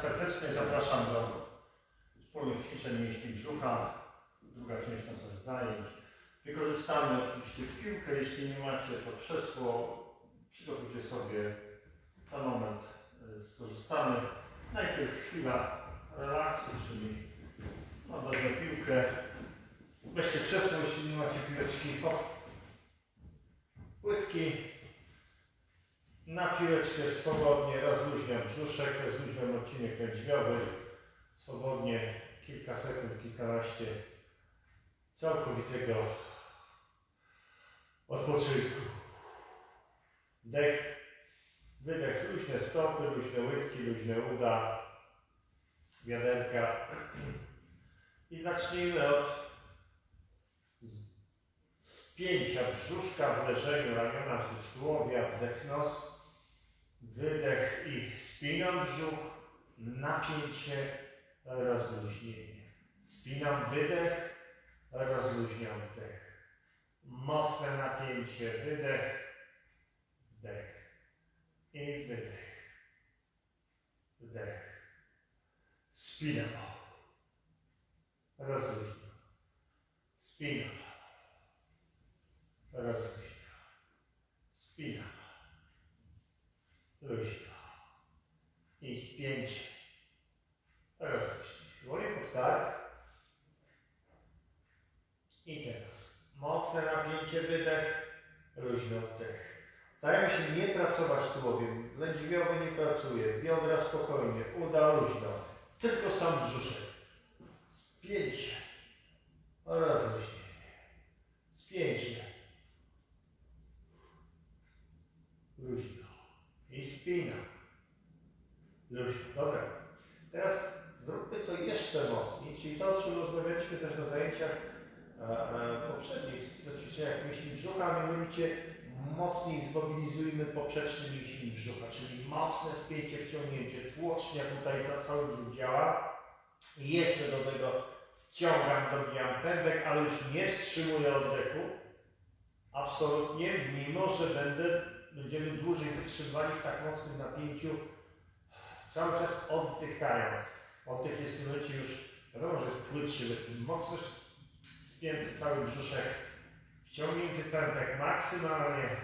Serdecznie zapraszam do wspólnych ćwiczeń mięśni brzucha. Druga część naszych zajęć. Wykorzystamy oczywiście piłkę. Jeśli nie macie to krzesło, przygotujcie sobie na moment. y, Skorzystamy. Najpierw chwila relaksu, czyli wezmę piłkę. Weźcie krzesło, jeśli nie macie piłeczki. O. Łydki. Na piłeczkę swobodnie rozluźniam brzuszek, rozluźniam odcinek lędźwiowy. Swobodnie kilka sekund, kilkanaście całkowitego odpoczynku. Dech, wydech, luźne stopy, luźne łydki, luźne uda, wiaderka. I zacznijmy od spięcia brzuszka w leżeniu, ramiona wzdłuż tułowia, wdech nos, wydech i spinam brzuch, napięcie, rozluźnienie. Spinam wydech, rozluźniam wdech. Mocne napięcie, wydech, wdech i wydech, wdech. Spinam, rozluźniam, spinam, rozluźniam, spinam, luźno i spięcie, rozluźnię. Dłonie pod kark i teraz. Mocne napięcie, wydech, luźno wdech. Staramy się nie pracować tułowiem, lędźwiowy nie pracuje, biodra spokojnie, uda luźno, tylko sam brzuszek. Spięcie, rozluźnienie, spięcie, luźno i spinam. Luźno, dobra. Teraz zróbmy to jeszcze mocniej, czyli to, o czym rozmawialiśmy też na zajęciach e, e, poprzednich, do ćwiczeniach mięśni brzucha, mianowicie mocniej zmobilizujmy poprzeczny mięsień brzucha, czyli mocne spięcie, wciągnięcie, tłocznia tutaj za cały brzuch działa. I jeszcze do tego wciągam, dobijam pępek, ale już nie wstrzymuję oddechu. Absolutnie, mimo że będę, będziemy dłużej wytrzymywali w tak mocnym napięciu, cały czas oddychając. Oddech jest w tym momencie już, wiadomo, że jest płytszy, jest mocno spięty cały brzuszek, wciągnięty pępek maksymalnie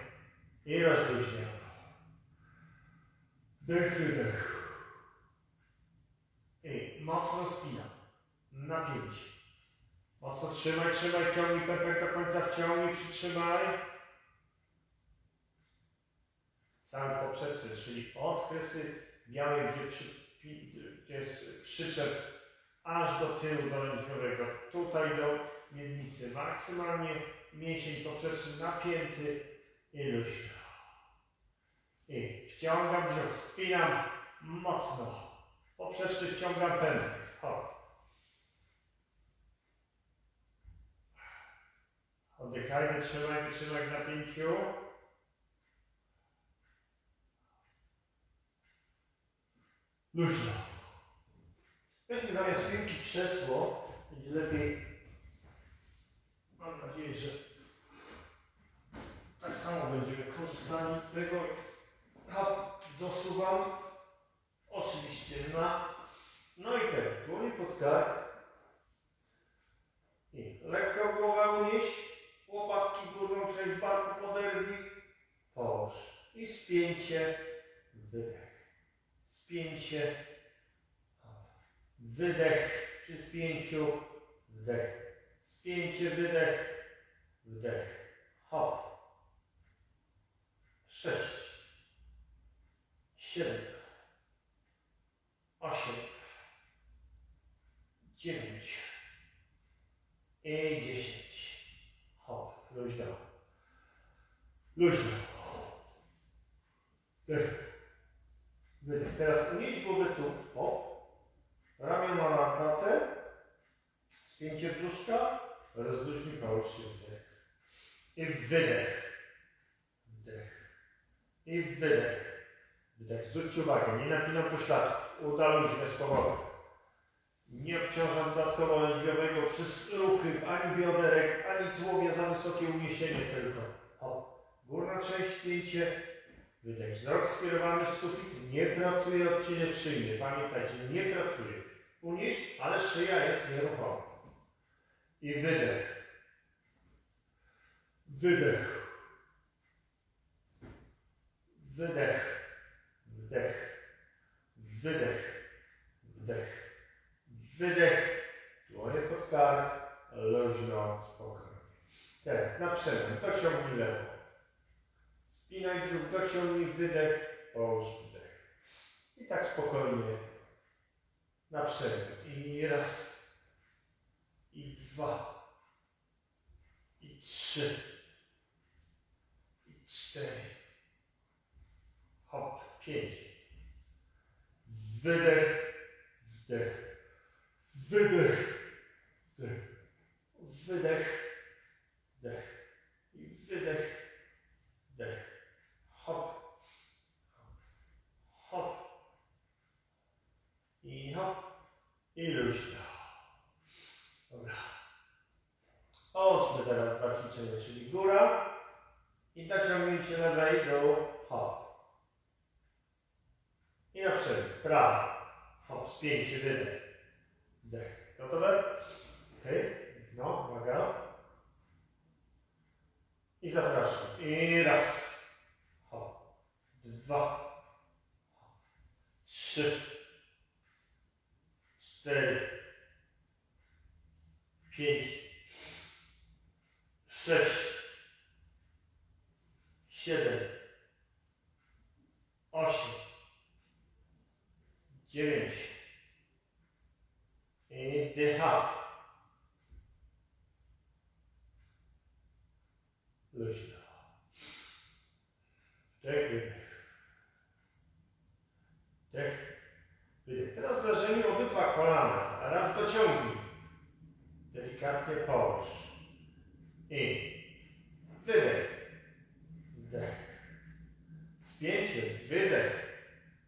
i rozluźniam. Dech, wydech. I mocno spinam. Napięcie. Mocno trzymaj, trzymaj, ciągnij pępek do końca, wciągnij, przytrzymaj. Cały poprzeczny, czyli odkresy białe, gdzie, przy, gdzie jest przyczep aż do tyłu, do lędźwiowego, tutaj do miednicy. Maksymalnie mięsień poprzeczny napięty i luźno. I wciągam brzuch, spinam mocno. Poprzeczny wciągam pępek. Hop. Oddychajmy, trzymaj, trzymaj napięciu. Luźno. Weźmy zamiast piłki krzesło. Będzie lepiej. Mam nadzieję, że tak samo będziemy korzystali z tego. A dosuwam oczywiście na no i teraz dłonie pod kark. I lekko głowę unieś. Łopatki górną część barku poderwij. Połóż. I spięcie. Wydech. Spięcie. Wydech przy spięciu. Wdech. Spięcie, wydech. Wdech. Hop. Sześć. Siedem. Osiem. Dziewięć. I dziesięć. Hop. Luźno. Luźno. Wdech. Wydech. Teraz unieś głowę tu. Hop. Ramiona na klatę. Spięcie brzuszka. Rozluźnij połóż się wdech. I wydech. Wdech. I wydech. Wdech. Zwróćcie uwagę, nie napinam pośladków. Uda luźne swobodne. Nie obciążam dodatkowo lędźwiowego przez ruchy ani bioderek, ani tułowia za wysokie uniesienie tylko. O, górna część spięcie, Wydech. Wzrok skierowany w sufit. Nie pracuje odcinek szyjny. Pamiętajcie, nie pracuje. Unieść, ale szyja jest nieruchoma. I wydech. Wydech. Wydech. Wdech. Wydech. Wdech. Wydech. Dłonie pod kark. Luźno, spokojnie. Teraz na przemian. Dociągnij lewo. Spinaj brzuch, dociągnij wydech. Połóż wdech. I tak spokojnie. Na przemian. I raz. I dwa. I trzy. I cztery. Hop. Pięć. Wydech. Wdech. Wydech. Wdech. Wydech. Wdech. I wydech. Wdech. Hop. Hop. I hop. I luźno. Dobra. Oczmy teraz dwa ćwiczenia, czyli góra i naciągnięcie lewej do hop. I na przemian. Prawa. Hop, spięcie, wydech. Wdech. Gotowe? Okej. No, uwaga. I zapraszam. I raz. Hop. Dwa. Hop. Trzy. Cztery. Pięć. Sześć. Siedem. Osiem. Dziewięć. I dycha. Luźno. Wdech, wydech. Teraz wrażenie obydwa kolana. Raz dociągnij. Delikatnie połóż. I wydech. Wdech. Spięcie, wydech.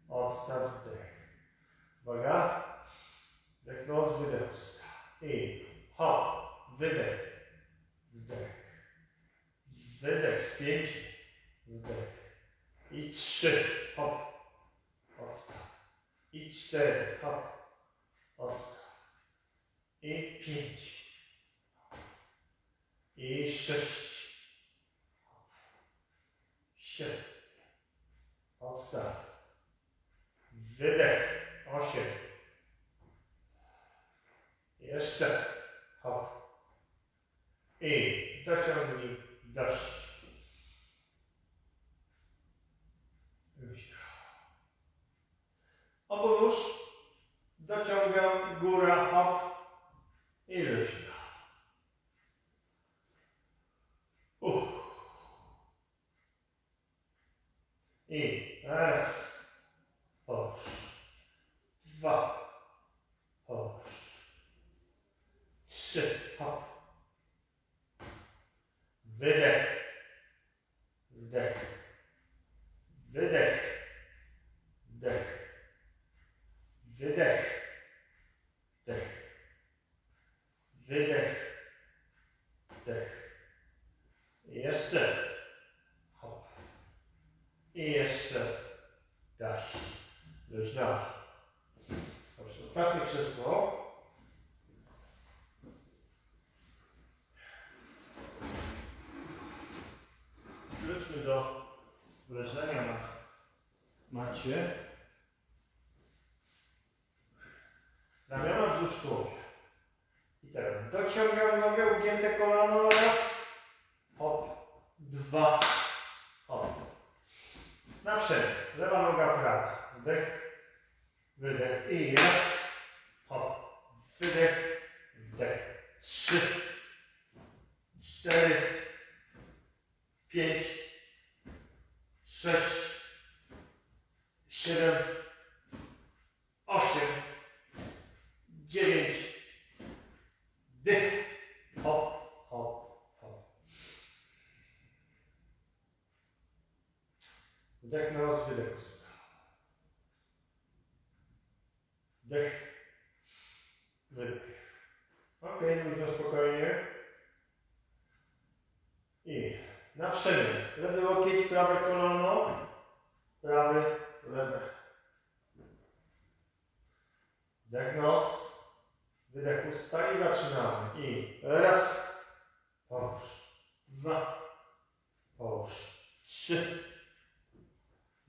Odstaw, wdech. Uwaga. Wdech, nos, wydech, usta. I hop. Wydech. Wdech. Wydech, spięcie. Wdech. I trzy. Hop. I cztery. Hop. Odstaw. I pięć. I sześć. Siedem. Odstaw. Wydech. Osiem. Jeszcze. Hop. I dociągnij dość. Luźno. Obu dociągam góra, hop i luźno. Uff. I raz, połóż, dwa, połóż, trzy, hop. Wydech. Wdech. Wydech. Wdech. Wydech. Wdech. Wydech. Wdech. I Sześć. Siedem.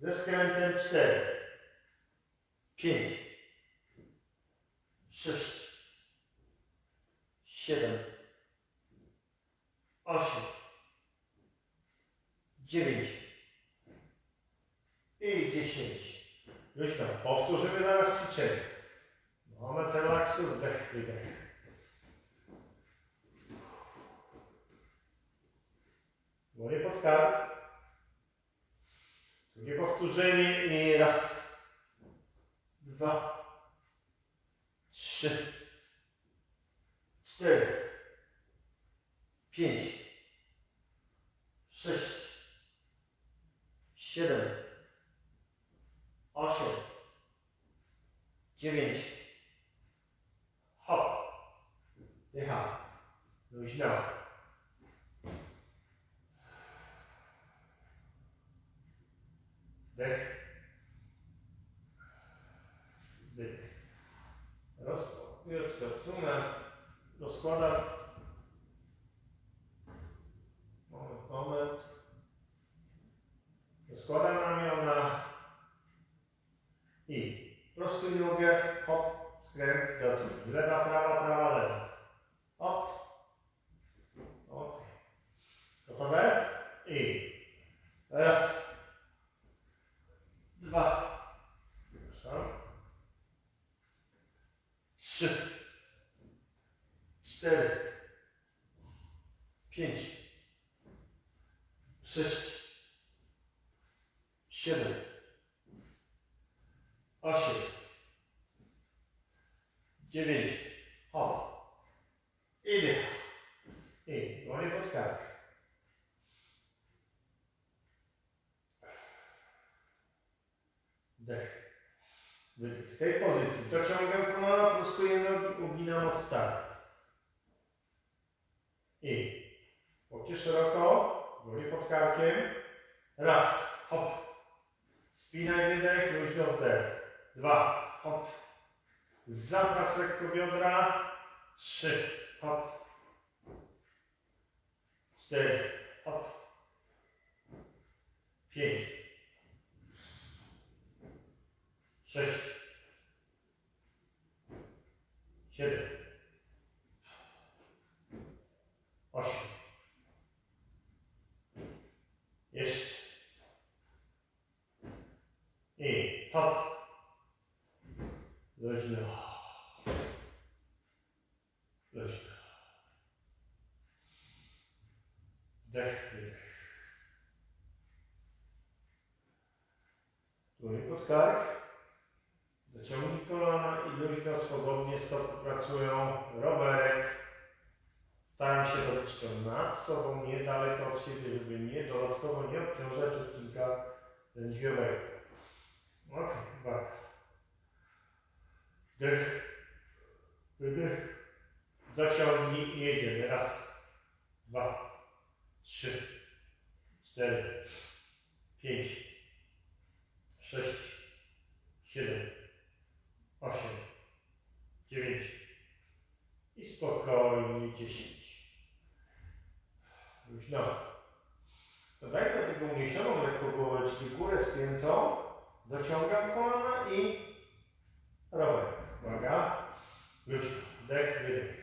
Ze skrętem cztery, pięć, sześć, siedem, osiem, dziewięć. I dziesięć. Już tam, powtórzymy zaraz ćwiczenie. Moment relaksu, wdech, wydech. Dłonie pod Drugie powtórzenie i raz, dwa, trzy, cztery, pięć, sześć, siedem, osiem, dziewięć, hop, dycha, luźno. Dech, wydech. Rozkładam, odsunę, rozkładam. Moment, moment. Rozkładam ramiona i prostuj nogę, hop, skręt do tyłu. Lewa, prawa, prawa, lewa. Hop. Ok. Gotowe? I raz, dwa, przepraszam, trzy, cztery, pięć, sześć, siedem, osiem, dziewięć, hop, idę, i dłonie pod kark. Wdech. Z tej pozycji dociągam kolana, prostuję nogi, uginam od startu. I łokcie szeroko, dłonie pod karkiem. Raz, hop. Spinaj wydech, luźno wdech. Dwa, hop. Zaznacz lekko biodra. Trzy, hop. Cztery, hop. Pięć, sześć, siedem, osiem, jeszcze. I hop, luźno, luźno, wdech, wydech. Dłonie pod kark. Dociągnij kolana i luźno, swobodnie stopy pracują. Rowerek. Staram się robić to nad sobą, nie daleko od siebie, żeby nie dodatkowo nie obciążać odcinka lędźwiowego. Ok, uwaga. Wdech. Wydech. Dociągnij i jedziemy. Raz, dwa, trzy, cztery, pięć, sześć, siedem, osiem, dziewięć i spokojnie dziesięć. Luźno. Dodaj do tego uniesioną lekko głowę, czyli górę spiętą, dociągam kolana i rower. Uwaga. Luźno. Wdech, wydech.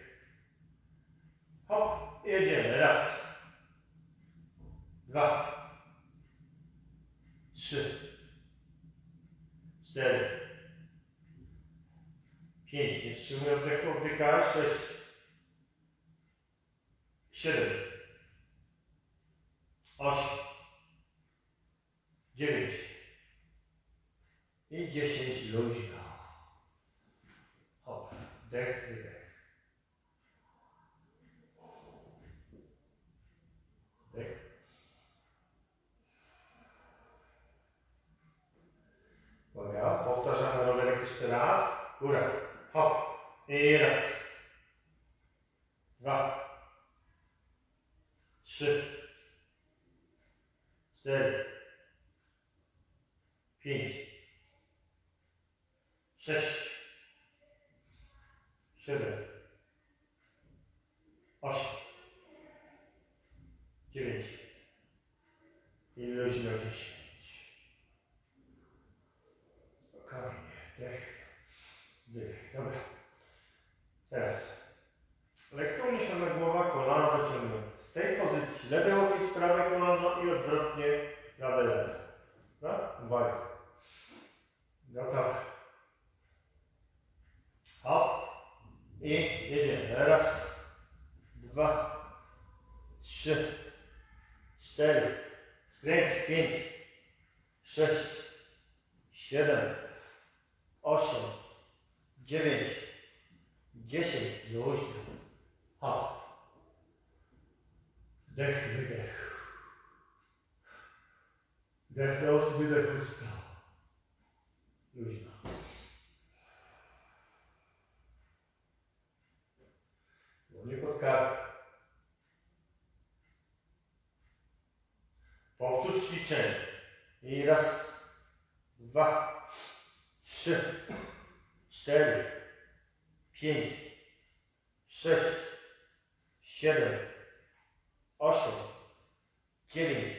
Hop, jedziemy. Raz. Dwa. Trzy cztery, pięć, nie wstrzymuję oddechu, oddychaj, sześć, siedem, osiem, dziewięć i dziesięć luźno. Wdech, wydech. Wdech. Uwaga, powtarzamy rowerek jeszcze raz. Góra. Hop. I raz. Dwa. Trzy. Cztery. pięć, sześć, siedem, osiem, dziewięć i luźno dziesięć. Spokojnie, dech, wydech. Dobra. Teraz lekko uniesiona głowa, kolana dociągnięte. Z tej pozycji lewe łokieć, prawe kolano i odwrotnie prawe lewe. Dobra? Uwaga. Gotowe. Hop. I jedziemy. Raz, dwa, trzy, cztery, skręć, pięć, sześć, siedem, osiem, dziewięć, dziesięć, luźno. Hop. Dech, wydech. Dech nos, wydech usta. Luźno. Dłonie pod kark. Powtórz ćwiczenie. I raz, dwa, trzy, cztery, pięć, sześć, siedem, osiem, dziewięć,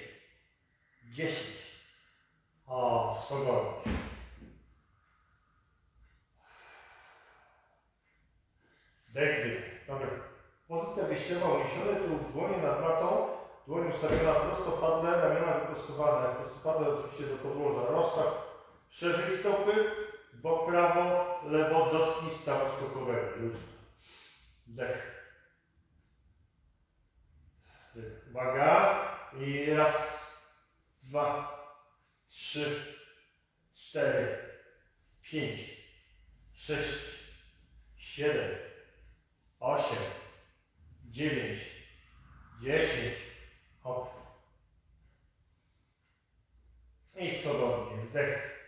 dziesięć. O, swobodnie. Dech. Dobra. Pozycja wyjściowa, uniesione tył w dłonie nad matą, dłoń ustawiona prostopadle, ramiona wyprostowane, prostopadle oczywiście do podłoża. Rozstaw szerzej stopy, bok prawo, lewo, dotknij stawu skokowego. Już. Dech. Uwaga. I raz, dwa, trzy, cztery, pięć, sześć, siedem, osiem, dziewięć, dziesięć. Hop. I swobodnie. Wdech.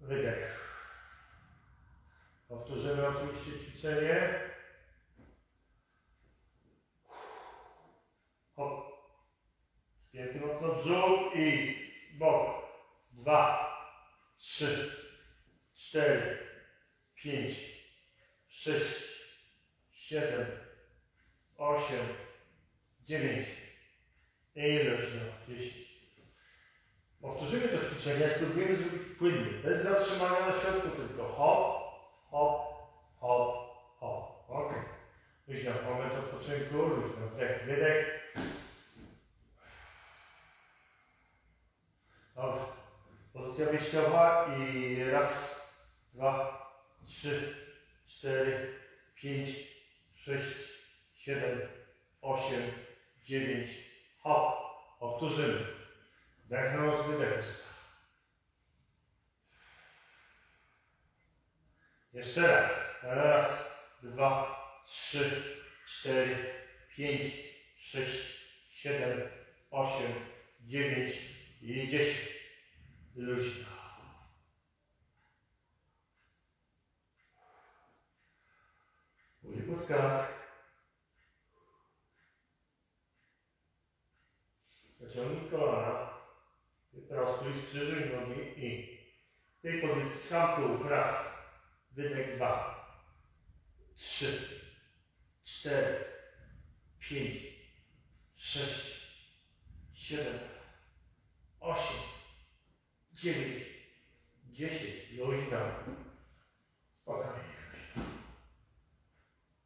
Wydech. Powtórzymy oczywiście ćwiczenie. Hop. Spięty mocno brzuch i w bok. Dwa, trzy, cztery, pięć, sześć, siedem, osiem, dziewięć i luźno, dziesięć. Powtórzymy to ćwiczenie, spróbujemy zrobić płynnie, bez zatrzymania na środku, tylko hop, hop, hop, hop. Ok. Luźno, moment odpoczynku, luźno, wdech, wydech. Dobra. Pozycja wyjściowa i raz, dwa, trzy, cztery, pięć, sześć, siedem, osiem, dziewięć, hop. Powtórzymy. Dech nos, wydech usta. Jeszcze raz. Raz, dwa, trzy, cztery, pięć, sześć, siedem, osiem, dziewięć i dziesięć. Luźno. Uli pod kark. Zaciągnij kolana. Wyprostuj, skrzyżuj nogi i w tej pozycji sam tułów. Raz, wydech, dwa, trzy, cztery, pięć, sześć, siedem, osiem, dziewięć, dziesięć. Luźno. Spokojnie.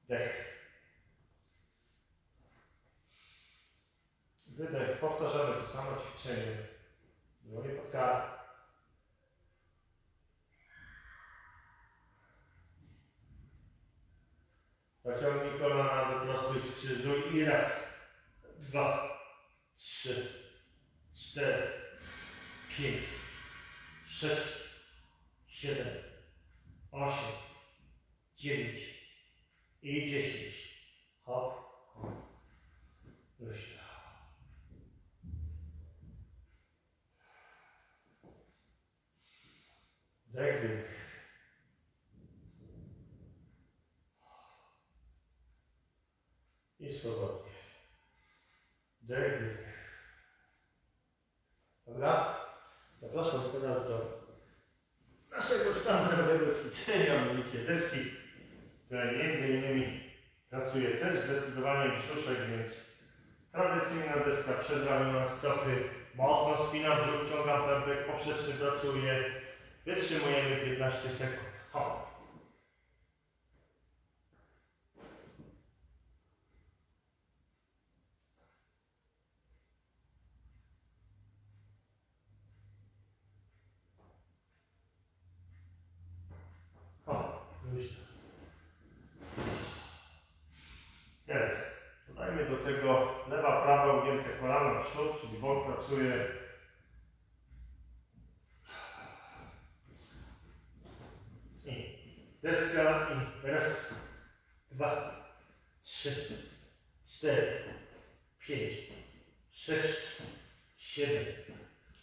Dech. Wydech. Powtarzamy to samo ćwiczenie. Dłonie pod kark. Zaciągnij kolana, wyprostuj, skrzyżuj i raz, dwa, trzy, cztery, pięć, sześć, siedem, osiem, dziewięć i dziesięć. Hop, hop. Luźno. Dech, wydech. I swobodnie. Dech, wydech. Dobra? Zapraszam teraz do naszego sztandarowego ćwiczenia, mianowicie deski, które między innymi pracuje też brzuszek, więc tradycyjna deska przed ramiona stopy, mocno spina brzuch, ciąga pępek, poprzeczny pracuje, wytrzymujemy 15 sekund. Hop. O, luźno. Jest. Dodajmy tego lewa, prawa ugięte kolana przód, czyli bok pracuje. I deska i raz, dwa, trzy, cztery, pięć, sześć, siedem,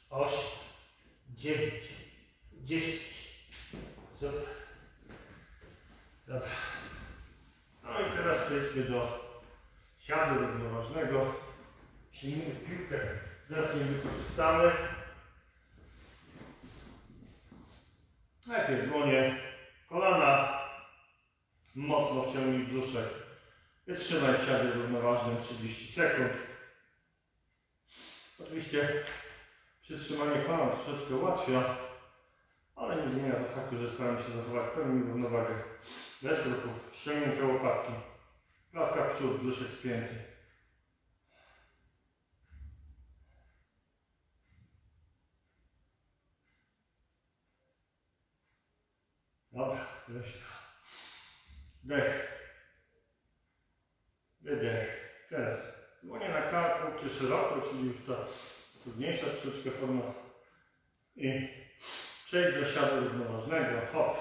osiem, dziewięć, dziesięć. Super. Dobra. No i teraz przejdźmy do siadu równoważnego. Przyjmijmy Teraz ją wykorzystamy. Najpierw dłonie, kolana. Mocno wciągnij brzuszek. Wytrzymaj w siadzie równoważnym 30 sekund. Oczywiście przytrzymanie kolan troszeczkę ułatwia, ale nie zmienia to faktu, że staram się zachować pełną równowagę. Bez ruchu, ściągnięte łopatki. Klatka w przód, brzuszek spięty. Dobra, luźno. Dech. Wydech. Teraz dłonie na karku, czy szeroko, czyli już ta trudniejsza troszeczkę forma. I przejdź do siadu równoważnego. Hop.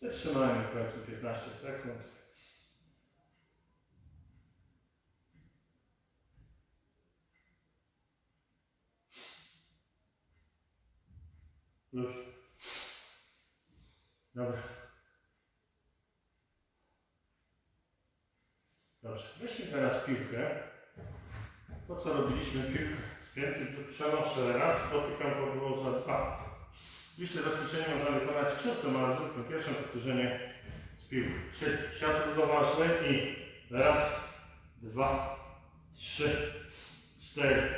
Wytrzymajmy w końcu 15 sekund. Już. Dobra. Dobrze. Weźmy teraz piłkę. To co robiliśmy, piłkę. Spięty brzuch przenoszę raz, dotykam podłoża dwa. Oczywiście to ćwiczenie można wykonać często, ale zróbmy pierwsze powtórzenie z piłką. Trzy. Siat równoważny i raz, dwa, trzy, cztery,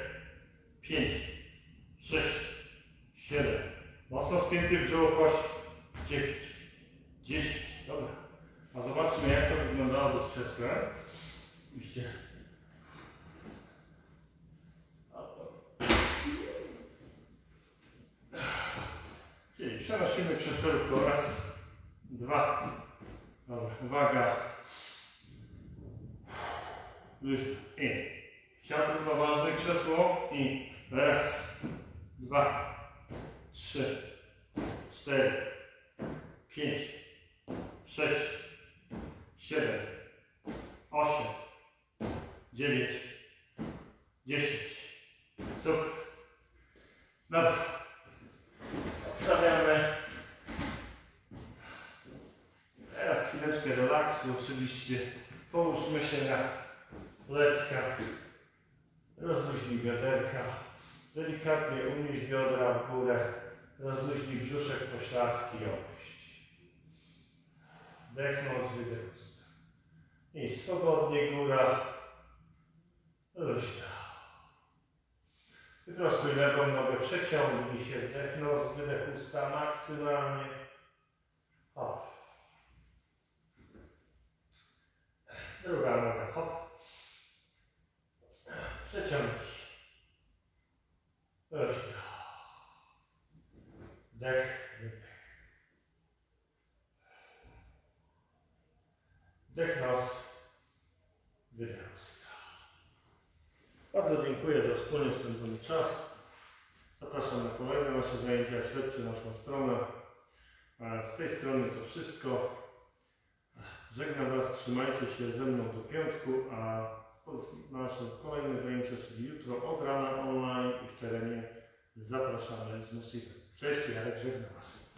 pięć, sześć, siedem. Mocno spięty brzuch, oś, dziewięć, dziesięć. Dobra. A zobaczmy jak to wyglądało bez krzesła. Oczywiście. Czyli przenosimy krzesełko raz, dwa. Dobra, uwaga. Już i siat równoważne krzesło i raz, dwa, trzy, cztery, pięć, sześć, siedem, osiem, dziewięć, dziesięć. Super. Dobra. Odstawiamy. Teraz chwileczkę relaksu. Oczywiście połóżmy się na pleckach. Rozluźnij bioderka. Delikatnie unieś biodra w górę. Rozluźnij brzuszek, pośladki i opuść. Dechnąć, wydech usta. I swobodnie góra. Luźna. Wyprostuj lewą nogę, przeciągnij się, wdech nos, wydech usta maksymalnie. Hop. Druga noga, hop. Przeciągnij się. Luźno. Wdech, wydech. Wdech nos, wydech usta. Bardzo dziękuję za wspólnie spędzony czas. Zapraszam na kolejne nasze zajęcia. Śledźcie naszą stronę. Z tej strony to wszystko. Żegnam Was, trzymajcie się ze mną do piątku, a nasze kolejne zajęcia, czyli jutro od rana online i w terenie zapraszamy z Musipem. Cześć, Jarek, żegnam Was.